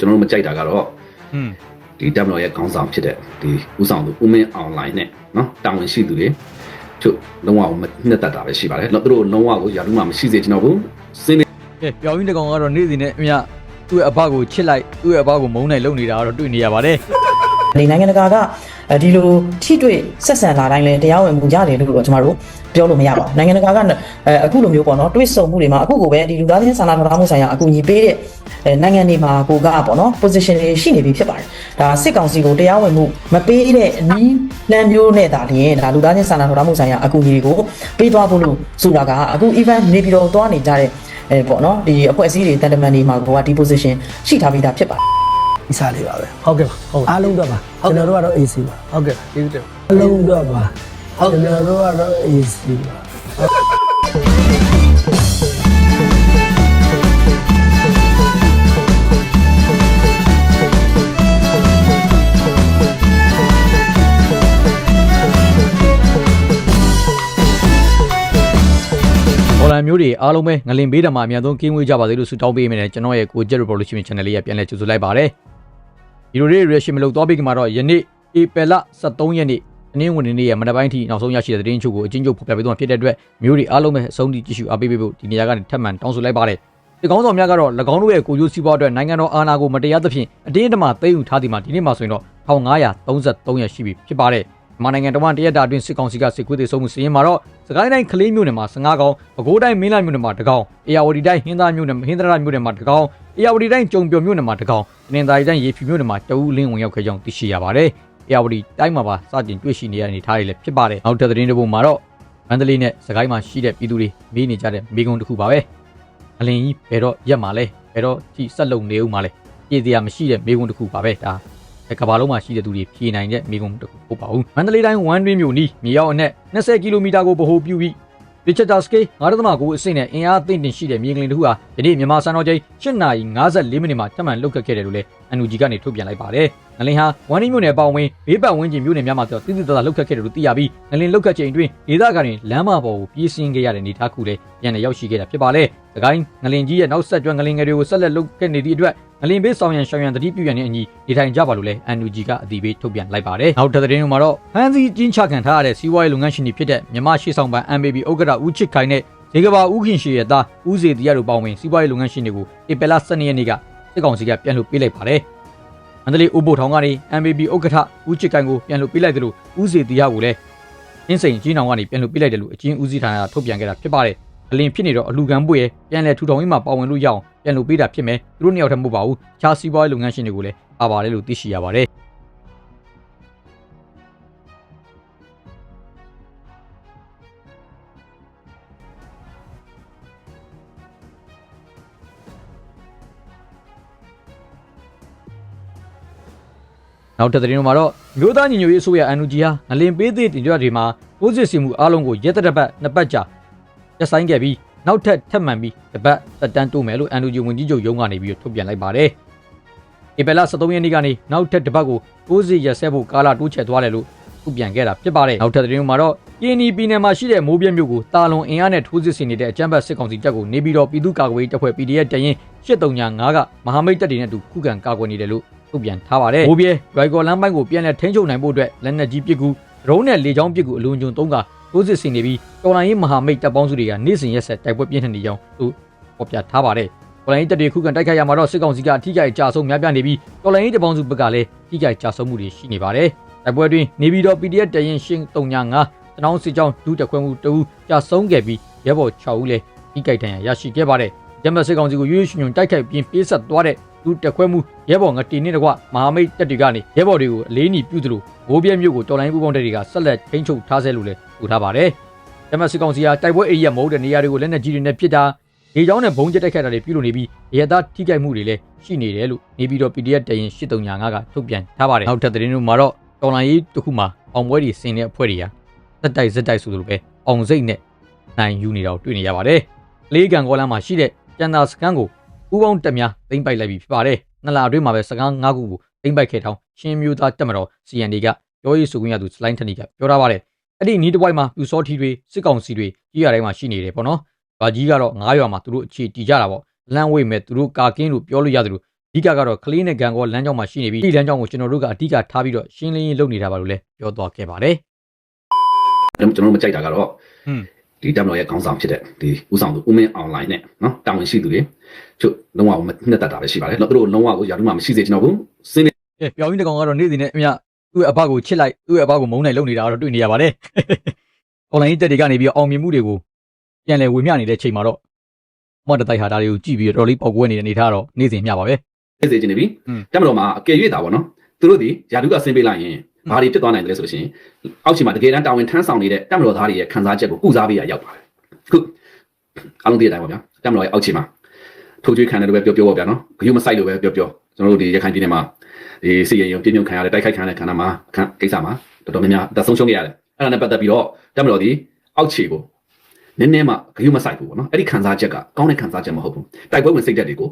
ကျွန်တော်တို့မကြိုက်တာကတော့อืมဒီတပ်မတော်ရဲ့ခေါင်းဆောင်ဖြစ်တဲ့ဒီဦးဆောင်သူဦးမင်းအွန်လိုင်းနဲ့နော်တာဝန်ရှိသူတွေတို့လုံးဝမနှစ်သက်တာပဲရှိပါတယ်။တော့သူတို့လုံးဝကိုယာရုမှမရှိစေချင်တော့ဘူး။စင်းနေကဲပြောင်းရင်းတကောင်ကတော့နေ့စဉ်နဲ့အမြသူ့ရဲ့အဘကိုချစ်လိုက်သူ့ရဲ့အဘကိုမုန်းနိုင်လုပ်နေတာကတော့တွေ့နေရပါတယ်ဒီနိုင်ငံတကာက အဲဒီလိုထိတွေ့ဆက်ဆံလာတိုင်းလဲတရားဝင်မှုရတယ်လို့တော့ကျွန်တော်တို့ပြောလို့မရပါဘူးနိုင်ငံတကာကအဲအခုလိုမျိုးပေါ့နော်တွေးဆုံမှုတွေမှာအခုကိုပဲဒီလူသားချင်းစာနာထောက်ထားမှုဆိုင်ရာအကူအညီပေးတဲ့အဲနိုင်ငံတွေမှာကိုကပေါ့နော် position တွေရှိနေပြီဖြစ်ပါတယ်ဒါစစ်ကောင်စီကိုတရားဝင်မှုမပေးတဲ့အနည်းလမ်းမျိုးနဲ့ဒါလျင်ဒါလူသားချင်းစာနာထောက်ထားမှုဆိုင်ရာအကူအညီတွေကိုပေးသွားဖို့လို့ဆိုတာကအခု event နေပြည်တော်သွားနေကြတဲ့အဲပေါ့နော်ဒီအဖွဲ့အစည်းတွေတန်တမန်တွေမှာကိုကဒီ position ရှိထားပြီးသားဖြစ်ပါတယ် ဒီစားလေးပါပဲဟုတ်ကဲ့ပါဟုတ်အားလုံးတော့ပါကျွန်တော်တို့ကတော့ AC ပါဟုတ်ကဲ့ကျေးဇူးတင်အားလုံးတော့ပါကျွန်တော်တို့ကတော့ AC ပါ။ဟော်လန်မျိုးတွေအားလုံးပဲငလင်ဘေးတံမှာအများဆုံးကင်းဝေးကြပါစေလို့ဆုတောင်းပေးမိတယ်ကျွန်တော်ရဲ့ကိုဂျက် revolution channel လေးရပြန်လဲကြိုဆိုလိုက်ပါတယ်။ ဒီလိုလေး reaction မလုပ်တော့ပြီးကမှာတော့ယနေ့ဧပြီလ23ရက်နေ့အနည်းဝင်နေ့ရဲ့မနက်ပိုင်းထိနောက်ဆုံးရရှိတဲ့သတင်းချုပ်ကိုအချင်းချုပ်ဖော်ပြပေးသွားဖြစ်တဲ့အတွက်မျိုးတွေအားလုံးပဲအဆုံးထိကြည့်ရှုအားပေးပေးဖို့ဒီနေရာကနေထပ်မံတောင်းဆိုလိုက်ပါတယ်။ဒီကောင်းဆောင်များကတော့၎င်းတို့ရဲ့ကိုကျိုးစီးပွားအတွက်နိုင်ငံတော်အာဏာကိုမတရားသဖြင့်အတင်းအဓမ္မသိမ်းယူထားသည်မှာဒီနေ့မှဆိုရင်တော့1533ရက်ရှိပြီဖြစ်ပါတယ်။မြန်မာနိုင်ငံတော်မှာတရက်တာအတွင်းစစ်ကောင်စီကစစ်ကွေးသေးဆုံးမှုစီရင်မှာတော့စကိုင်းတိုင်းကလေးမြို့နယ်မှာ15ကောင်ပဲခူးတိုင်းမင်းလာမြို့နယ်မှာ1ကောင်အေရဝတီတိုင်းဟင်းသားမြို့နယ်ဟင်းသရမြို့နယ်မှာ1ကောင် အေရဝတီတိုင်းကြုံပျော်မြို့နယ်မှာ1ကောင်နင်သာရီတိုင်းရေဖြူမြို့နယ်မှာတအူးလင်းဝင်ရောက်ခဲ့ကြောင်းသိရှိရပါတယ်။အေရဝတီတိုင်းမှာပါစတင်တွေ့ရှိနေရတဲ့အနေအထားတွေလည်းဖြစ်ပါတယ်။နောက်ထပ်သတင်းတစ်ပုဒ်မှာတော့မန္တလေးနဲ့စကိုင်းမှာရှိတဲ့ပြည်သူတွေမေးနေကြတဲ့မိကုံတစ်ခုပါပဲ။အလင်းကြီးဘယ်တော့ရက်မှာလဲဘယ်တော့ကြည့်ဆက်လုံနေဦးမှာလဲပြည်စရာမရှိတဲ့မိကုံတစ်ခုပါပဲဒါကဘာလုံးမှာရှိတဲ့သူတွေဖြေနိုင်တဲ့မိကုံတစ်ခုဟုတ်ပါဘူးမန္တလေးတိုင်းဝမ်တွင်းမြို့နီးမြေရောက်အနက်20ကီလိုမီတာကိုဗဟိုပြုပြီး Richard Sky 9.9အဆင့်နဲ့အင်အားသင့်တင်ရှိတဲ့မြေကလင်တစ်ခုဟာယနေ့မြန်မာစံတော်ချိန်8:54မိနစ်မှာထပ်မံလုတ်ခတ်ခဲ့တယ်လို့လည်း NUG ကနေထုတ်ပြန်လိုက်ပါတယ်။ ငလင်ဟာဝမ်နီမြို့နယ်ပေါင်ဝင်ဘေးပတ်ဝန်းကျင်မြို့နယ်များမှာတော့တိတိကျကျလုတ်ခတ်ခဲ့တယ်လို့သိရပြီးငလင်လုတ်ခတ်ချိန်အတွင်းဒေသခံတွေလမ်းမပေါ်ကိုပြေးဆင်းခဲ့ရတဲ့အနေအထားခုလည်းပြန်လည်ရောက်ရှိခဲ့တာဖြစ်ပါလေ။ဒါကိုင်းငလင်ကြီးရဲ့နောက်ဆက်တွဲငလင်ငယ်တွေကိုဆက်လက်လုတ်ခဲ့နေသည့်အတွက်ငလင်ဘေးဆောင်ရန်ရှောင်ရန်တတိပြုရန်နဲ့အညီနေထိုင်ကြပါလို့လည်း NUG ကအတည်ပြုထုတ်ပြန်လိုက်ပါတယ်။နောက်ထပ်သတင်းတွေမှာတော့ဟန်စီကျင်းချခံထားရတဲ့စီးပွားရေးလုပ်ငန်းရှင်တွေဖြစ်တဲ့မြန်မာရှေ့ဆောင်ပန် MBB ဥက္ကဋ္ဌဦးချစ်ခိုင်နဲ့ဇေကဘာဦးခင်ရှေရဲ့သားဦးစေတီရတို့ပေါင်းဝင်စီးပွားရေးလုပ်ငန်းရှင်တွေကိုဧပြီလ12ရက်နေ့ကစစ်ကောင်စီကပြန်လွှတ်ပေးလိုက်ပါတယ်။ မန္တလေးဥပို့ထောင်ကနေ MBB ဥက္ကဋ္ဌဦးချစ်ခိုင်ကိုပြန်လွှတ်ပေးလိုက်တယ်လို့ဦးစေတီရကိုလည်းအင်းစိန်ကြီးနောင်ကနေပြန်လွှတ်ပေးလိုက်တယ်လို့အချင်းဦးစီးဌာနကထုတ်ပြန်ခဲ့တာဖြစ်ပါတယ်။အလင်းဖြစ်နေတော့အလူကံပွေရဲ့ပြန်လဲထူထောင်ရေးမှာပါဝင်လို့ရအောင်ပြန်လွှတ်ပေးတာဖြစ်မယ်။သူတို့နှစ်ယောက်တည်းမဟုတ်ပါဘူး။ခြားစီးပွားရေးလုပ်ငန်းရှင်တွေကိုလည်းပါပါတယ်လို့သိရှိရပါတယ်။ နောက်တစ်သတင်းမှာတော့မြို့သားညီညွတ်ရေးအစိုးရ NUG ဟာငလင်ပေးသည့်တင်ကြွတွေမှာပိုးစစ်စီမှုအလုံးကိုရက်တစ်ပတ်နှစ်ပတ်ကြာရပ်ဆိုင်ခဲ့ပြီးနောက်ထပ်ထပ်မံပြီးတစ်ပတ်သက်တမ်းတိုးမယ်လို့ NUG ဝန်ကြီးချုပ်ရုံးကနေပြီးထုတ်ပြန်လိုက်ပါတယ်။ဧပြီလ23ရက်နေ့ကနေနောက်ထပ်တစ်ပတ်ကိုပိုးစစ်ရက်ဆက်ဖို့ကာလတိုးချဲ့သွားတယ်လို့ထုတ်ပြန်ခဲ့တာဖြစ်ပါတယ်။နောက်ထပ်သတင်းမှာတော့ PNI ပြည်နယ်မှာရှိတဲ့မိုးပြဲမြို့ကိုတာလွန်အင်အားနဲ့ထိုးစစ်ဆင်နေတဲ့အကြမ်းဖက်စစ်ကောင်စီတပ်ကိုနေပြီးတော့ပြည်သူ့ကာကွယ်ရေးတပ်ဖွဲ့ PDF တရင်8395ကမဟာမိတ်တပ်တွေနဲ့အတူခုခံကာကွယ်နေတယ်လို့ ထုတ်ပြန်ထားပါတယ်။မိုးပြဲရိုက်ကော်လမ်းပိုင်းကိုပြန်လည်ထိန်းချုပ်နိုင်ဖို့အတွက်လက်နက်ကြီးပစ်ကူဒရုန်းနဲ့လေကြောင်းပစ်ကူအလွန်ကျွံသုံးကတိုးစစ်ဆင်နေပြီးတော်လိုင်းရေးမဟာမိတ်တပ်ပေါင်းစုတွေကနေ့စဉ်ရက်ဆက်တိုက်ပွဲပြင်းထန်နေကြောင်းသူဖော်ပြထားပါတယ်။တော်လိုင်းရေးတပ်တွေခုခံတိုက်ခိုက်ရမှာတော့စစ်ကောင်စီကအထီးကျကြာဆုံးများပြားနေပြီးတော်လိုင်းရေးတပ်ပေါင်းစုဘက်ကလည်းအထီးကျကြာဆုံးမှုတွေရှိနေပါတယ်။တိုက်ပွဲတွင်နေပြီးတော့ PDF တရင်ရှင်း395တနောင်းစစ်ကြောင်းဒုတက်ခွဲမှု2ဦးကြာဆုံးခဲ့ပြီးရဲဘော်6ဦးလည်းဒီကြိုက်တန်ရရရှိခဲ့ပါတယ်။ ဂျမတ်စစ်ကောင်စီကိုရွေးရွှေ့ညွန်တိုက်ခိုက်ပြီးပေးဆက်သွားတဲ့လူတက်ခွဲမှုရဲဘော်ငတီနဲ့တကွမဟာမိတ်တပ်တွေကနေရဲဘော်တွေကိုအလေးနီပြုသလိုဘိုးပြဲမျိုးကိုတော်လိုင်းပူပေါင်းတပ်တွေကဆက်လက်ထိန်းချုပ်ထားဆဲလို့လည်းပြောထားပါတယ်။ဂျမတ်စစ်ကောင်စီကတိုက်ပွဲဧရိယာမဟုတ်တဲ့နေရာတွေကိုလက်နက်ကြီးတွေနဲ့ပစ်တာလေကြောင်းနဲ့ဘုံကျက်တိုက်ခိုက်တာတွေပြုလုပ်နေပြီးရဲသားထိခိုက်မှုတွေလည်းရှိနေတယ်လို့နေပြီးတော့ PDF တရင်8395ကထုတ်ပြန်ထားပါတယ်။နောက်ထပ်သတင်းတွေမှာတော့တော်လိုင်းရေးတစ်ခုမှာအောင်ပွဲတွေဆင်တဲ့အဖွဲ့တွေကဇက်တိုက်ဇက်တိုက်ဆိုလိုပဲအောင်စိတ်နဲ့နိုင်ယူနေတာကိုတွေ့နေရပါတယ်။လေးကန်ကောလမ်းမှာရှိတဲ့ ကျန်တာစကန်ကိုဥပေါင်းတက်များသိမ့်ပိုက်လိုက်ပြီဖြစ်ပါတယ်။နှစ်လအတွင်းမှာပဲစကား၅ခုကိုသိမ့်ပိုက်ခဲ့တောင်းချင်းမျိုးသားတက်မတော် CND ကပြောရေးဆိုခွင့်ရသူစလိုင်းထနီကပြောထားပါတယ်။အဲ့ဒီနီးတစ်ဝိုက်မှာပြူစောထီတွေစစ်ကောင်စီတွေကြီးရတိုင်းမှာရှိနေတယ်ပေါ့နော်။ဗာကြီးကတော့9ရွာမှာသူတို့အခြေတီကြတာပေါ့။လမ်းဝိတ်မဲ့သူတို့ကာကင်းလို့ပြောလို့ရတယ်လို့အဓိကကတော့ကလေးနဲ့ဂန်ကောလမ်းကြောင်းမှာရှိနေပြီးဒီလမ်းကြောင်းကိုကျွန်တော်တို့ကအဓိကထားပြီးတော့ရှင်းလင်းရေးလုပ်နေတာပါလို့လည်းပြောသွားခဲ့ပါတယ်ကျွန်တော်တို့မကြိုက်တာကတော့ဟွန်း ဒီတက်မတော်ရဲ့ခေါင်းဆောင်ဖြစ်တဲ့ဒီဥဆောင်သူဦးမင်းအွန်လိုင်းနဲ့နော်တာဝန်ရှိသူတွေချုပ်လုံးဝမနှစ်သက်တာပဲရှိပါတယ်။တော့သူတို့လုံးဝကိုယာတုမှမရှိစေချင်တော့ဘူး။စင်းနေအဲပြောင်းကြီးတကောင်ကတော့နေ့စဉ်နဲ့အမြသူ့ရဲ့အဘကိုချစ်လိုက်သူ့ရဲ့အဘကိုမုန်းနိုင်လုပ်နေတာကတော့တွေ့နေရပါတယ်။ online တက်တွေကနေပြီးတော့အောင်မြင်မှုတွေကိုပြန်လည်ဝေမျှနေတဲ့ချိန်မှာတော့မော်တတိုက်ဟာဒါတွေကိုကြည့်ပြီးတော့တော်လေးပေါက်ကွဲနေတဲ့အနေထားတော့နေ့စဉ်မျှပါပဲစေချင်နေပြီဟွန်း။တက်မတော်မှာအကယ်၍တာပေါ့နော်။သူတို့ဒီယာတုကဆင်းပေးလိုက်ရင် ဘာတွေဖြစ်သွားနိုင်တယ်လဲဆိုလို့ရှိရင်အောက်ခြေမှာတကယ်တမ်းတာဝန်ထမ်းဆောင်နေတဲ့တက်မတော်သားတွေရဲ့ခံစားချက်ကိုကုစားပေးရရောက်ပါတယ်။ခုအားလုံးသိတဲ့အတိုင်းပါဗျာ။တက်မတော်ရဲ့အောက်ခြေမှာထိုးကျွေးခံတယ်လို့ပဲပြောပြောပါဗျာနော်။ဂရုမစိုက်လို့ပဲပြောပြောကျွန်တော်တို့ဒီရခိုင်ပြည်နယ်မှာဒီစီရင်ရုံပြင်းပြင်းခံရတဲ့တိုက်ခိုက်ခံရတဲ့ခန္ဓာမှာခန့်ကိစ္စမှာတော်တော်များများသက်ဆုံးရှုံးခဲ့ရတယ်။အဲ့ဒါနဲ့ပတ်သက်ပြီးတော့တက်မတော်ဒီအောက်ခြေကိုနည်းနည်းမှဂရုမစိုက်ဘူးပေါ့နော်အဲ့ဒီခံစားချက်ကကောင်းတဲ့ခံစားချက်မဟုတ်ဘူးတိုက်ပွဲဝင်စိတ်ဓာတ်တွေကို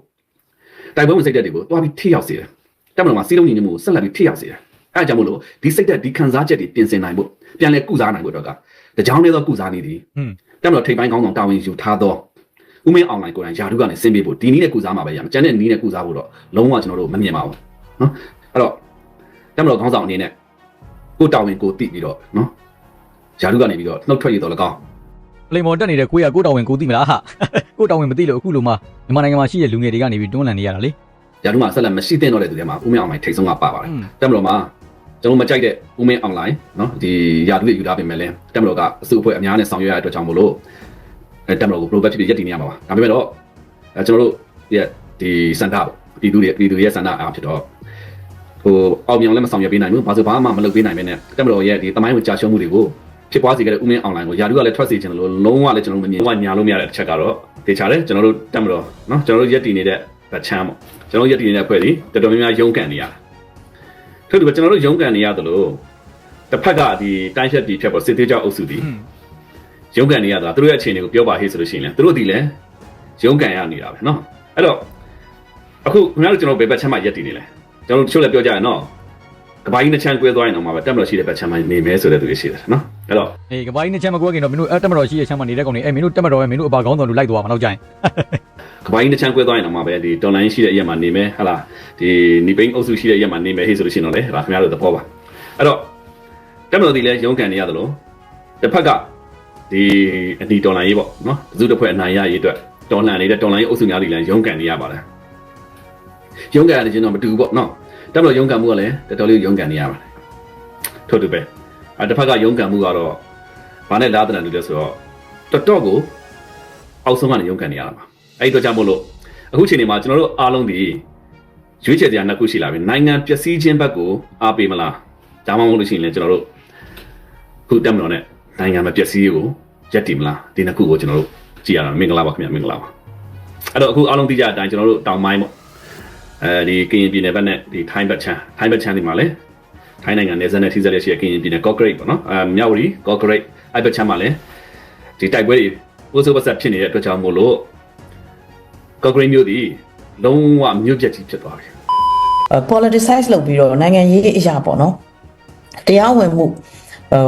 တိုက်ပွဲဝင်စိတ်ဓာတ်တွေကိုတွားပြီးထိရောက်စေတယ်တက်မလို့မှာစီးလုံးညီညွတ်မှုကိုဆက်လက်ပြီးထိရောက်စေတယ် အဲ့ဒါကြောင့်မို့လို့ဒီစိတ်ဓာတ်ဒီခံစားချက်တွေပြင်ဆင်နိုင်ဖို့ပြန်လဲကုစားနိုင်ဖို့တော့ကတကြောင်လေးသောကုစားနေသည်ဟွန်းတက်မလို့ထိပ်ပိုင်းကောင်းဆောင်တာဝန်ယူထားသောဦးမင်းအောင်လိုင်းကိုယ်တိုင်ယာတုကနေဆင်းပေးဖို့ဒီနည်းနဲ့ကုစားမှာပဲရမယ်ကျန်တဲ့နည်းနဲ့ကုစားဖို့တော့လုံးဝကျွန်တော်တို့မမြင်ပါဘူးနော်အဲ့တော့တက်မလို့ခေါင်းဆောင်အနေနဲ့ကိုယ်တာဝန်ကိုသိပြီးတော့နော်ယာတုကနေပြီးတော့နှုတ်ထွက်ရတော့လည်းကောင်းပလိမော်တက်နေတဲ့ကိုရကိုတောင်ဝင်ကိုသိမလားဟာကိုတောင်ဝင်မသိလို့အခုလိုမှမြန်မာနိုင်ငံမှာရှိတဲ့လူငယ်တွေကနေပြီးတွန်းလှန်နေရတာလေရာထူးမှာဆက်လက်မရှိသင့်တော့တဲ့သူတွေမှာဦးမင်းအောင်လိုင်းထိတ်ဆုံးကပါပါတယ်ဟွန်းတက်မလို့မှာ ကျွန်တော်မကြိုက်တဲ့ဦးမင်းအောင်လိုင်းเนาะဒီရာထူးတွေယူထားပြင်မဲ့လဲတက်မလို့ကအစုအဖွဲ့အများနဲ့ဆောင်ရွက်ရတဲ့အတွက်ကြောင့်မလို့အဲတက်မလို့ကို global ဖြစ်ဖြစ်ရက်တည်နေရမှာပါဒါပေမဲ့တော့အဲကျွန်တော်တို့ရဲ့ဒီစန္ဒပြည်သူတွေပြည်သူတွေရဲ့စန္ဒအားဖြစ်တော့ဟိုအောင်မြောင်လည်းမဆောင်ရွက်ပေးနိုင်ဘူးဘာလို့ဘာမှမလုပ်ပေးနိုင်မဲနဲ့တက်မလို့ရဲ့ဒီတမိုင်းဝင်ကြာရှုံးမှုတွေကိုဖြစ်ပွားစေခဲ့တဲ့ဦးမင်းအောင်လိုင်းကိုရာထူးကလည်းထွက်စေချင်တယ်လို့လုံးဝလည်းကျွန်တော်တို့မမြင်ဘူးညာလို့မရတဲ့တစ်ချက်ကတော့တေချာတယ်ကျွန်တော်တို့တက်မလို့เนาะကျွန်တော်တို့ရက်တည်နေတဲ့ဗတ်ချမ်းပေါ့ကျွန်တော်တို့ရက်တည်နေတဲ့အဖွဲ့တွေတော်တော်များများရုန်းကန်နေရတယ် ထို့တူပဲကျွန်တော်တို့ရုန်းကန်နေရတယ်လို့တစ်ဖက်ကဒီတိုင်းဖြတ်ဒီဖြတ်ပေါ့စစ်သေးကြောက်အုပ်စုဒီ ဟွန်း ရုန်းကန်နေရတာသူတို့ရဲ့အခြေအနေကိုပြောပါဟေ့ဆိုလို့ရှိရင်လည်းသူတို့ဒီလည်းရုန်းကန်ရနေတာပဲเนาะအဲ့တော့အခုခင်ဗျားတို့ကျွန်တော်ဘယ်ဘက်ချမ်းမှရက်တည်နေလဲကျွန်တော်တို့တချို့လည်းပြောကြရနော်ကဘာကြီးနှစ်ချမ်းကွဲသွားရင်တော့မှပဲတက်မလို့ရှိတဲ့ဘက်ချမ်းမှနေမဲဆိုတဲ့သူတွေရှိတယ်เนาะအဲ့တော့ အေးကပိုင်းနဲ့ချက်မကွဲခင်တော့မင်းတို့အဲတက်မတော်ရှိတဲ့ချမ်းမနေတဲ့ကောင်တွေအဲမင်းတို့တက်မတော်ပဲမင်းတို့အပါကောင်းတော်လူလိုက်သွားမှာတော့ကြိုင် ကဘာကြီးနှစ်ချမ်းကွဲသွားရင်တော့မှပဲဒီ online ရှိတဲ့အရက်မှာနေမဲဟလာဒီနီပိန်းအုပ်စုရှိတဲ့အရက်မှာနေမဲဟေ့ဆိုလို့ရှိရင်တော့လေဒါခင်ဗျားတို့သဘောပါအဲ့တော့တက်မလို့ဒီလည်းရုန်းကန်နေရတယ်လို့တစ်ဖက်ကဒီအနီတော်လိုင်းရေးပေါ့နော်ဘယ်သူတစ်ဖွဲ့အနိုင်ရရေးအတွက်တော်လှန်နေတဲ့တော်လှန်ရေးအုပ်စုများတွေလည်းရုန်းကန်နေရပါတယ်ရုန်းကန်ရတဲ့ချင်းတော့မတူဘူးပေါ့နော်တက်မလို့ရုန်းကန်မှုကလည်းတော်တော်လေးရုန်းကန်နေရပါတယ်ထို့တူပဲအဲတစ်ဖက်ကရုန်းကန်မှုကတော့ဘာနဲ့လားတန်တူလဲဆိုတော့တော်တော်ကိုအောက်ဆုံးကနေရုန်းကန်နေရတာပါ အဲ့ဒီတော့ကြောင့်မို့လို့အခုချိန်ဒီမှာကျွန်တော်တို့အားလုံးဒီရွေးချယ်ကြနှစ်ခုရှိလာပြီနိုင်ငံပျက်စီးခြင်းဘက်ကိုအားပေးမလားဒါမှမဟုတ်လို့ရှိရင်လည်းကျွန်တော်တို့ခုတက်မလို့ ਨੇ နိုင်ငံမပျက်စီးရေးကိုရက်တည်မလားဒီနှစ်ခုကိုကျွန်တော်တို့ကြည့်ရတာမင်္ဂလာပါခင်ဗျာမင်္ဂလာပါအဲ့တော့အခုအားလုံးသိကြတဲ့အတိုင်းကျွန်တော်တို့တောင်ပိုင်းပေါ့အဲဒီကရင်ပြည်နယ်ဘက်နဲ့ဒီထိုင်းဘက်ချမ်းထိုင်းဘက်ချမ်းဒီမှာလေထိုင်းနိုင်ငံနယ်စပ်နဲ့ထိစပ်လက်ရှိတဲ့ကရင်ပြည်နယ်ကော့ဂရိတ်ပေါ့နော်အဲမြောက်ရီကော့ဂရိတ်အဲ့ဘက်ချမ်းမှာလေဒီတိုက်ပွဲတွေပိုးစိုးပတ်ဆက်ဖြစ်နေတဲ့အတွက်ကြောင့်မို့လို့ ကော့ဂရိတ်မြို့ဒီလုံးဝမြို့ပြက်ကြီးဖြစ်သွားပြီအဲ politicize လုပ်ပြီးတော့နိုင်ငံရေးအရာပေါ့နော်တရားဝင်မှုအဲ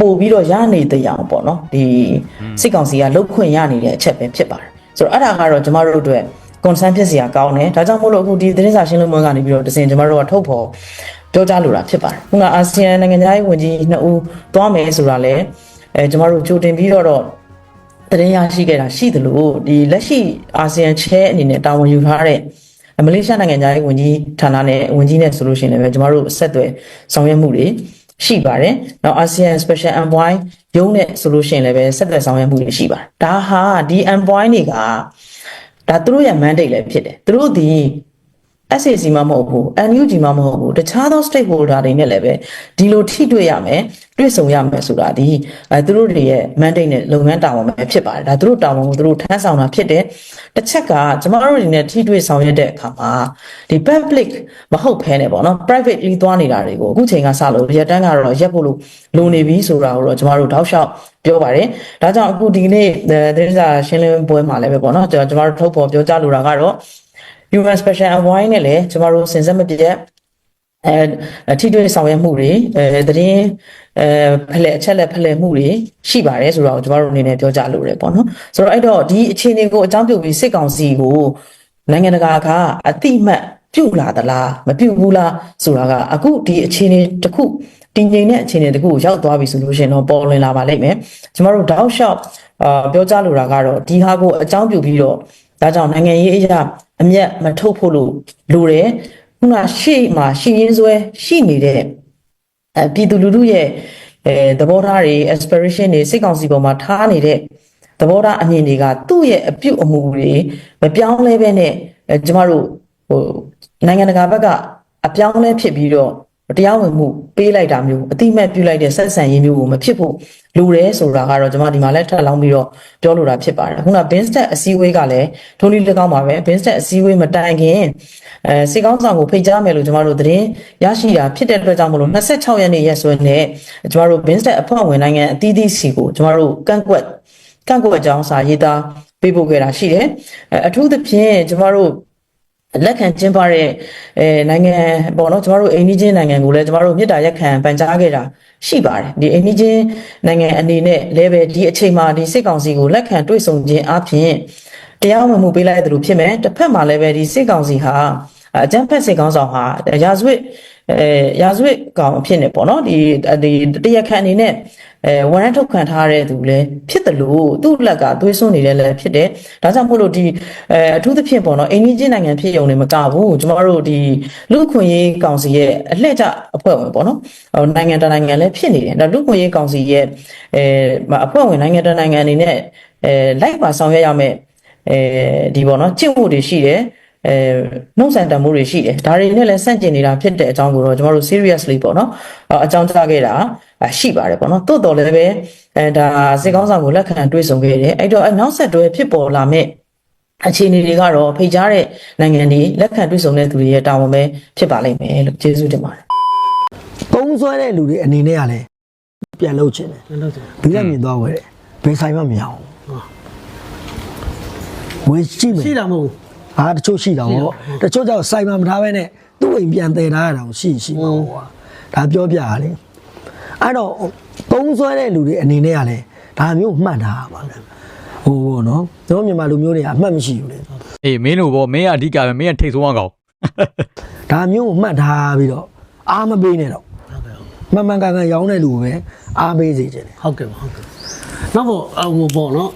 ပို့ပြီးတော့ရနေတရားပေါ့နော်ဒီစစ်ကောင်စီကလုတ်ခွင့်ရနေတဲ့အချက်ပဲဖြစ်ပါတယ်ဆိုတော့အဲ့ဒါကတော့ကျမတို့အတွက် concern ဖြစ်စရာကောင်းတယ်ဒါကြောင့်မို့လို့အခုဒီသတင်းစာရှင်းလင်းပွဲကနေပြီးတော့တစင်ကျမတို့ကထုတ်ဖော်ပြောကြားလိုတာဖြစ်ပါတယ်ခုနအာဆီယံနိုင်ငံသားရေးဝန်ကြီးနှစ်ဦးသွားမယ်ဆိုတာလဲအဲကျမတို့ကြိုတင်ပြီးတော့ တော့တရင်ရရှိခဲ့တာရှိသလိုဒီလက်ရှိအာဆီယံချဲအနေနဲ့တာဝန်ယူထားတဲ့မလေးရှားနိုင်ငံသားရေးဝန်ကြီးဌာနနဲ့ဝန်ကြီးနဲ့ဆိုလို့ရှိရင်လည်းပဲကျမတို့ဆက်သွယ်ဆောင်ရွက်မှုတွေရှိပါတယ်။နောက်အာဆီယံ Special Envoy ရုံးနဲ့ဆိုလို့ရှိရင်လည်းပဲဆက်သွယ်ဆောင်ရွက်မှုတွေရှိပါတယ်။ဒါဟာဒီ Envoy တွေကဒါသူတို့ရဲ့ mandate လည်းဖြစ်တယ်။သူတို့ဒီ SAC မှမဟုတ်ဘူး NUG မှမဟုတ်ဘူးတခြားသော stakeholder တွေနဲ့လည်းပဲဒီလိုထိတွေ့ရမယ်တွေ့ဆုံရမယ်ဆိုတာဒီအဲသူတို့တွေရဲ့ mandate နဲ့လုပ်ငန်းတာဝန်ပဲဖြစ်ပါတယ်ဒါသူတို့တာဝန်ကိုသူတို့ထမ်းဆောင်တာဖြစ်တယ်တစ်ချက်ကကျမတို့တွေနဲ့ထိတွေ့ဆောင်ရွက်တဲ့အခါမှာဒီ public မဟုတ်ဘဲနဲ့ပေါ့နော် privately သွားနေတာတွေကိုအခုချိန်ကစလို့ရက်တန်းကတော့ရက်ဖို့လို့လိုနေပြီဆိုတာကိုတော့ကျမတို့တောက်လျှောက်ပြောပါတယ်ဒါကြောင့်အခုဒီနေ့သတင်းစာရှင်းလင်းပွဲမှာလည်းပဲပေါ့နော်ကျွန်တော်တို့ထုတ်ဖော်ပြောကြားလိုတာကတော့ UN Special Envoy နဲ့လည်းကျမတို့စင်စက်မပြတ်အဲထိတွေ့ဆောင်ရွက်မှုတွေအဲသတင်းအဲဖလှယ်အချက်လက်ဖလှယ်မှုတွေရှိပါတယ်ဆိုတော့ကျမတို့အနေနဲ့ပြောကြလို့ရတယ်ပေါ့နော်ဆိုတော့အဲ့တော့ဒီအခြေအနေကိုအကြောင်းပြုပြီးစစ်ကောင်စီကိုနိုင်ငံတကာကအတိမတ်ပြုတ်လာသလားမပြုတ်ဘူးလားဆိုတာကအခုဒီအခြေအနေတစ်ခုတည်ငြိမ်တဲ့အခြေအနေတစ်ခုကိုရောက်သွားပြီဆိုလို့ရှိရင်တော့ပေါ်လွင်လာပါလိမ့်မယ်ကျမတို့တောက်လျှောက်အာပြောကြလိုတာကတော့ဒီဟာကိုအကြောင်းပြုပြီးတော့ ဒါကြောင့်နိုင်ငံရေးအရာအမျက်မထုတ်ဖို့လို့လိုတယ်ခုနရှေ့မှာရှင်းရင်းစွဲရှိနေတဲ့အဲပြည်သူလူထုရဲ့အဲသဘောထားတွေ aspiration တွေစိတ်ကောင်းစီပေါ်မှာထားနေတဲ့သဘောထားအမြင်တွေကသူ့ရဲ့အပြုတ်အမူတွေမပြောင်းလဲပဲနဲ့အဲကျမတို့ဟိုနိုင်ငံတကာဘက်ကအပြောင်းလဲဖြစ်ပြီးတော့တရားဝင်မှုပေးလိုက်တာမျိုးအတိမတ်ပြုလိုက်တဲ့ဆက်ဆံရေးမျိုးကိုမဖြစ်ဖို့ လိုတယ်ဆိုတာကတော့ကျွန်မဒီမှာလည်းထပ်လောင်းပြီးတော့ပြောလိုတာဖြစ်ပါတယ်ခုန Binstat အစည်းအဝေးကလည်းထိုးလီလက်ကောင်းပါပဲ Binstat အစည်းအဝေးမတိုင်ခင်အဲစေကောင်းဆောင်ကိုဖိတ်ကြားမယ်လို့ကျွန်တော်တို့သတင်းရရှိတာဖြစ်တဲ့အတွက်ကြောင့်မလို့26ရက်နေ့ရက်စွဲနဲ့ကျွန်တော်တို့ Binstat အဖွဲ့ဝင်နိုင်ငံအသီးသီးစီကိုကျွန်တော်တို့ကန့်ကွက်ကန့်ကွက်အကြောင်းစာရေးသားပေးပို့ခဲ့တာရှိတယ်အဲအထူးသဖြင့်ကျွန်တော်တို့ လက်ခံကျင်းပတဲ့အဲနိုင်ငံပေါ့နော်ကျမတို့အိန္ဒိချင်းနိုင်ငံကိုလည်းကျမတို့မြစ်တာရက်ခံပန်ကြားခဲ့တာရှိပါတယ်ဒီအိန္ဒိချင်းနိုင်ငံအနေနဲ့လည်းပဲဒီအချိန်မှာဒီစစ်ကောင်စီကိုလက်ခံတွေ့ဆုံခြင်းအပြင်တရားဝင်မှုပေးလိုက်သလိုဖြစ်မယ်တစ်ဖက်မှာလည်းပဲဒီစစ်ကောင်စီဟာအကြမ်းဖက်စစ်ကောင်ဆောင်ဟာရာဇဝတ် အဲရာဇဝတ်ကောင်အဖြစ်နေပေါ့နော်ဒီဒီတရားခံအနေနဲ့အဲဝရမ်းထုတ်ခံထားတဲ့သူလည်းဖြစ်တယ်လို့သူ့လက်ကသွေးစွန်းနေတယ်လည်းဖြစ်တယ်ဒါကြောင့်မို့လို့ဒီအဲအထူးသဖြင့်ပေါ့နော်အိန္ဒိချင်းနိုင်ငံဖြစ်ရုံနဲ့မကဘူးကျမတို့ဒီလူ့အခွင့်အရေးကောင်စီရဲ့အလှည့်ကျအဖွဲ့ဝင်ပေါ့နော်ဟိုနိုင်ငံတကာနိုင်ငံလည်းဖြစ်နေတယ်ဒါလူ့အခွင့်အရေးကောင်စီရဲ့အဲအဖွဲ့ဝင်နိုင်ငံတကာနိုင်ငံအနေနဲ့အဲလိုက်ပါဆောင်ရွက်ရမယ်အဲဒီပေါ့နော်ကျင့်ဝတ်တွေရှိတယ် အဲနှုတ်ဆက်တမှုတွေရှိတယ်ဒါတွေနဲ့လည်းဆန့်ကျင်နေတာဖြစ်တဲ့အကြောင်းကိုတော့ကျွန်တော်တို့ seriously ပေါ့နော်အကြောင်းကြားခဲ့တာရှိပါတယ်ပေါ့နော်တိုးတော်လည်းပဲအဲဒါစေကောင်းဆောင်ကိုလက်ခံတွေ့ဆုံခဲ့တယ်အဲ့တော့အနောက်ဆက်တွဲဖြစ်ပေါ်လာမဲ့အခြေအနေတွေကတော့ဖိတ်ကြားတဲ့နိုင်ငံတွေလက်ခံတွေ့ဆုံတဲ့သူတွေရဲ့တာဝန်ပဲဖြစ်ပါလိမ့်မယ်လို့ကျေးဇူးတင်ပါတယ်သုံးဆွဲတဲ့လူတွေအနေနဲ့ကလည်းပြန်လုပ်ချင်တယ်လို့ဆိုဘီလက်မြင်သွားဝယ်တယ်ဘယ်ဆိုင်မှမရအောင်ဝယ်ကြည့်မယ်ရှိတာမဟုတ် ဟာတချို့ရှိတာပေါ့တချို့ကြောင့်ဆိုင်မှမထားဘဲနဲ့သူ့အိမ်ပြန်တည်ထားရတာကိုရှိရှိမှာပေါ့ကွာဒါပြောပြရလေအဲ့တော့သုံးဆွဲတဲ့လူတွေအနေနဲ့ကလည်းဒါမျိုးမှတ်ထားရပါမယ်ဟိုဘောနော်ကျွန်တော်မြန်မာလူမျိုးတွေကအမှတ်မရှိဘူးလေအေးမင်းတို့ဗောမင်းကအဓိကပဲမင်းကထိတ်ဆုံးအောင်ကောင်ဒါမျိုးကိုမှတ်ထားပြီးတော့အားမပေးနဲ့တော့ဟုတ်ကဲ့မှန်မှန်ကန်ကန်ရောင်းတဲ့လူကိုပဲအားပေးစေချင်တယ်ဟုတ်ကဲ့ဟုတ်ကဲ့နောက်ပေါ့အဟိုပေါ့နော်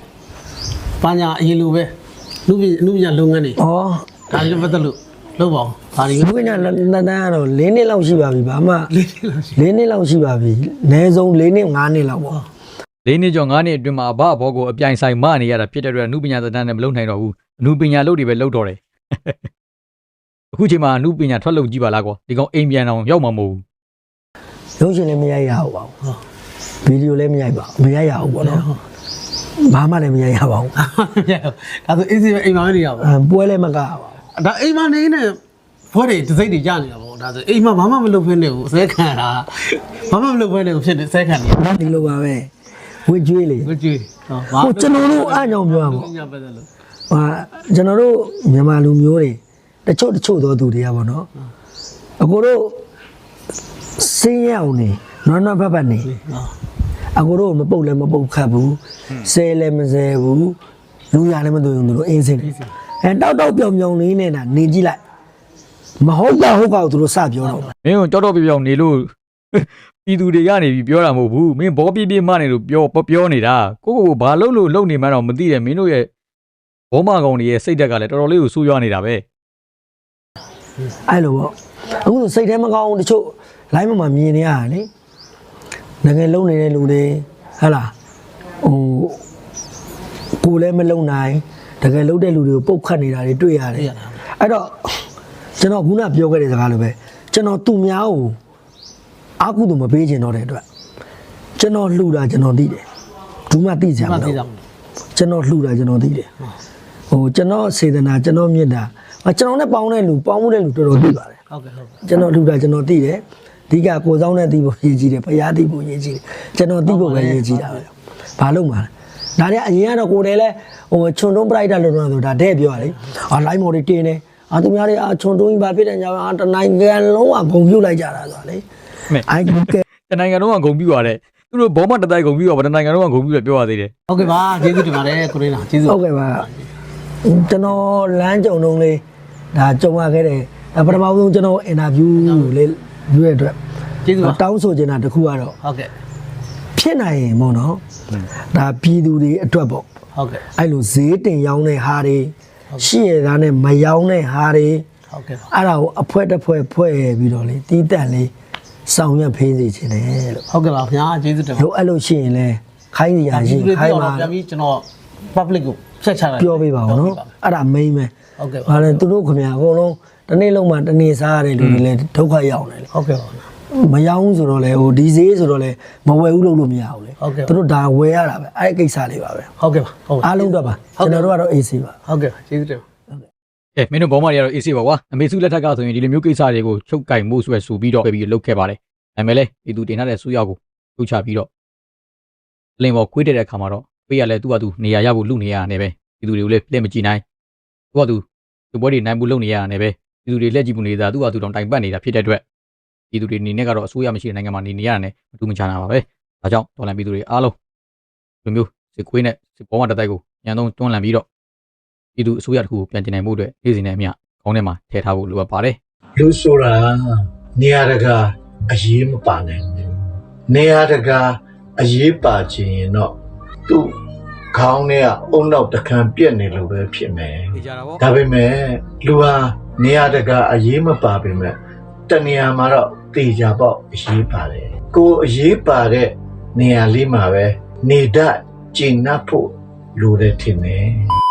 ဘာညာအရင်လိုပဲ လူပြလူပြလုပ်ငန်းတွေဩဒါတွေနဲ့ပတ်သက်လို့လုပ်ပါအောင်ဒါတွေဘုကညာလက်တန်းကတော့၄နှစ်လောက်ရှိပါပြီဘာမှလေးလေးလို့ရှိ၄နှစ်လောက်ရှိပါပြီအနည်းဆုံး၄နှစ်၅နှစ်လောက်ပေါ့၄နှစ်ကျော်၅နှစ်အတွင်းမှာအဘဘောကိုအပြိုင်ဆိုင်မနေရတာဖြစ်တဲ့အတွက်အမှုပညာသဏ္ဍာန်နဲ့မလုံနိုင်တော့ဘူးအမှုပညာလုပ်တွေပဲလုပ်တော့တယ်အခုချိန်မှာအမှုပညာထွက်လုပ်ကြည့်ပါလားကွာဒီကောင်အိမ်ပြန်အောင်ရောက်မှာမဟုတ်ဘူးရုပ်ရှင်လည်းမရိုက်ရဘူးပေါ့ဗီဒီယိုလည်းမရိုက်ပါဘူးမရိုက်ရဘူးပေါ့နော် ဘာမှလည်းမရိုက်ရပါဘူးဒါဆိုအေးစီပဲအိမ်မှာပဲနေရပါအဲပွဲလည်းမကပါဘူးဒါအိမ်မှာနေနေဘွဲတွေဒစိမ့်တွေကြနေတာပေါ့ဒါဆိုအိမ်မှာဘာမှမလုပ်ဖ ೇನೆ ဘူးအစဲခံတာဘာမှမလုပ်ဖ ೇನೆ ဘူးဖြစ်နေအစဲခံနေဒီလိုပါပဲဝစ်ကျွေးလေကိုကြွေးဟောဟိုကျွန်တော်တို့အားကြောင့်ပြောရမှာညပတ်သက်လို့ဟာကျွန်တော်တို့မြန်မာလူမျိုးတွေတချို့တချို့သောသူတွေကပေါ့နော်အကိုတို့စင်းရအောင်နေနော်နော်ဘက်ဘက်နေဟော အကိုတို့မပုတ်လည်းမပုတ်ခတ်ဘူးဆဲလည်းမဆဲဘူးလူရလည်းမတွေ့ဘူးသူတို့အင်းစင်းတယ်အဲတောက်တောက်ပြောင်ပြောင်လေးနဲ့နာနေကြည့်လိုက်မဟုတ်တာဟုတ်ကောက်သူတို့စပြောတော့မင်းကကြောက်တော့ပြပြောင်နေလို့ပြည်သူတွေကနေပြီးပြောတာမဟုတ်ဘူးမင်းဘောပြပြမနေလို့ပြောပြောနေတာကိုကိုကိုဘာလုပ်လို့လုပ်နေမှန်းတော့မသိတယ်မင်းတို့ရဲ့ဘောမကောင်တွေရဲ့စိတ်ဓာတ်ကလည်းတော်တော်လေးကိုဆူရွားနေတာပဲအဲ့လိုပေါ့အခုဆိုစိတ်ထဲမကောင်းဘူးတချို့ line မှာမြင်နေရတယ် လေငယ်လုံးနေတဲ့လူတွေဟဟလားဟိုကိုယ်လည်းမလုံနိုင်တကယ်လုံးတဲ့လူတွေကိုပုတ်ခတ်နေတာတွေတွေ့ရတယ်အဲ့တော့ကျွန်တော်ခုနပြောခဲ့တဲ့စကားလိုပဲကျွန်တော်သူများကိုအာကုသူမပေးချင်တော့တဲ့အတွက်ကျွန်တော်လှူတာကျွန်တော်သိတယ်ဘူးမှသိကြမှမှာသိတော့ကြမှာကျွန်တော်လှူတာကျွန်တော်သိတယ်ဟိုကျွန်တော်စေတနာကျွန်တော်မြင့်တာအာကျွန်တော်နဲ့ပေါင်းတဲ့လူပေါင်းမှုတဲ့လူတော်တော်သိပါတယ်ဟုတ်ကဲ့ဟုတ်ကဲ့ကျွန်တော်လှူတာကျွန်တော်သိတယ် အဓိကကိုယ်ဆောင်တဲ့သိဖို့ရည်ကြီးတယ်ဘုရားသိဖို့ရည်ကြီးတယ်ကျွန်တော်သိဖို့ပဲရည်ကြီးတာပဲဘာလို့မှာလဲဒါတဲ့အရင်ကတော့ကိုယ်တည်းလဲဟိုခြုံတုံးပရိုက်တာလို့တော့ဆိုတာတဲ့ပြောရတယ်အာ line မော်တွေတင်းနေအာသူများတွေအာခြုံတုံးကြီးဘာဖြစ်တယ်ညာအာတနိုင်ငံလုံးကဂုံပြုတ်လိုက်ကြတာဆိုတာလေမဲအိုင်ကတနိုင်ငံလုံးကဂုံပြူရတယ်သူတို့ဘောမတတိုက်ဂုံပြူရပါတနိုင်ငံလုံးကဂုံပြူရပြောရသေးတယ်ဟုတ်ကဲ့ပါကျေးဇူးတင်ပါတယ်ကိုရင်းနာကျေးဇူးဟုတ်ကဲ့ပါကျွန်တော်လမ်းကြုံတုံးလေးဒါကြုံရခဲ့တဲ့အဲပထမဆုံးကျွန်တော်အင်တာဗျူးလေးယူ ရတဲ့အတွက်ကျေးဇူးပါတောင်းဆိုချင်တာတစ်ခုကတော့ဟုတ်ကဲ့ဖြစ်နိုင်ရင်ပေါ့နော်ဒါပြည်သူတွေအတွက်ပေါ့ဟုတ်ကဲ့အဲ့လိုဈေးတင်ရောင်းတဲ့ဟာတွေရှိရတာနဲ့မရောင်းတဲ့ဟာတွေဟုတ်ကဲ့အဲ့ဒါကိုအဖွဲတစ်ဖွဲဖွဲ့ပြီးတော့လေတီးတန့်လေးဆောင်ရွက်ဖေးစီခြင်းတယ်လို့ဟုတ်ကဲ့ပါဗျာကျေးဇူးတင်ပါလိုအပ်လို့ရှိရင်လဲခိုင်းစရာရှိဒီလိုခိုင်းပြောပါတော့ပြန်ပြီးကျွန်တော် public ကိုဖြတ်ချလိုက်ပြောပေးပါဦးနော်အဲ့ဒါ main ပဲဟုတ်ကဲ့ပါဘာလဲသူတို့ခင်ဗျာအကုန်လုံး တစ်နေ့လုံးမှတစ်နေ့စားရတဲ့လူတွေလည်းဒုက္ခရောက်နေလေဟုတ်ကဲ့ပါမရောင်းဆိုတော့လေဟိုဒီဈေးဆိုတော့လေမဝယ်ဘူးလို့လို့မရဘူးလေဟုတ်ကဲ့သူတို့ဒါဝယ်ရတာပဲအဲ့ဒီကိစ္စလေးပါပဲဟုတ်ကဲ့ပါဟုတ်အားလုံးတော့ပါကျွန်တော်တို့ကတော့ AC ပါဟုတ်ကဲ့ကျေးဇူးတင်ပါကဲမင်းတို့ဘောမတွေကတော့ AC ပါကွာအမေစုလက်ထက်ကဆိုရင်ဒီလိုမျိုးကိစ္စတွေကိုချုပ်ကင်မှုဆွဲဆိုပြီးတော့ပဲပြီးလုတ်ခဲ့ပါတယ်ဒါပေမဲ့လည်းဒီသူတင်ထားတဲ့ဆူရောက်ကိုထုတ်ချပြီးတော့လင်ပေါ်ခွေးတက်တဲ့အခါမှာတော့ပေးရလဲသူ့ဟာသူနေရာရဖို့လူနေရတာနဲ့ပဲဒီသူတွေကိုလည်းလက်မကြည့်နိုင်သူ့ဟာသူဒီပွဲတွေနိုင်ဖို့လုပ်နေရတာနဲ့ပဲ ဒီသူတွေလက်ကြည့်မှုနေတာသူ့ဟာသူတောင်တိုင်ပတ်နေတာဖြစ်တဲ့အတွက်ဒီသူတွေအနေနဲ့ကတော့အစိုးရမရှိတဲ့နိုင်ငံမှာနေနေရတာနဲ့မတူမချာနာပါပဲဒါကြောင့်တော်လန်ပြည်သူတွေအားလုံးဒီလိုမျိုးစစ်ခွေးနဲ့စစ်ဘောမတစ်တိုက်ကိုညံသုံးတွန်းလန်ပြီးတော့ပြည်သူအစိုးရတစ်ခုကိုပြန်တင်နိုင်မှုအတွက်နေ့စဉ်နဲ့အမျှခေါင်းထဲမှာထည့်ထားဖို့လိုအပ်ပါတယ်လူဆိုတာနေရာတကာအရေးမပါနိုင်ဘူးနေရာတကာအရေးပါခြင်းရင်တော့သူ့ခေါင်းထဲကအုံနောက်တစ်ခမ်းပြက်နေလို့ပဲဖြစ်မယ်။သိကြတာပေါ့ဒါပေမဲ့လူဟာ နေရာတကာအရေးမပါပေမဲ့တနေရာမှာတော့တေချာပေါ့အရေးပါတယ်ကိုအရေးပါတဲ့နေရာလေးမှာပဲနေတတ်ကျင့်납ဖို့လိုတယ်ထင်တယ်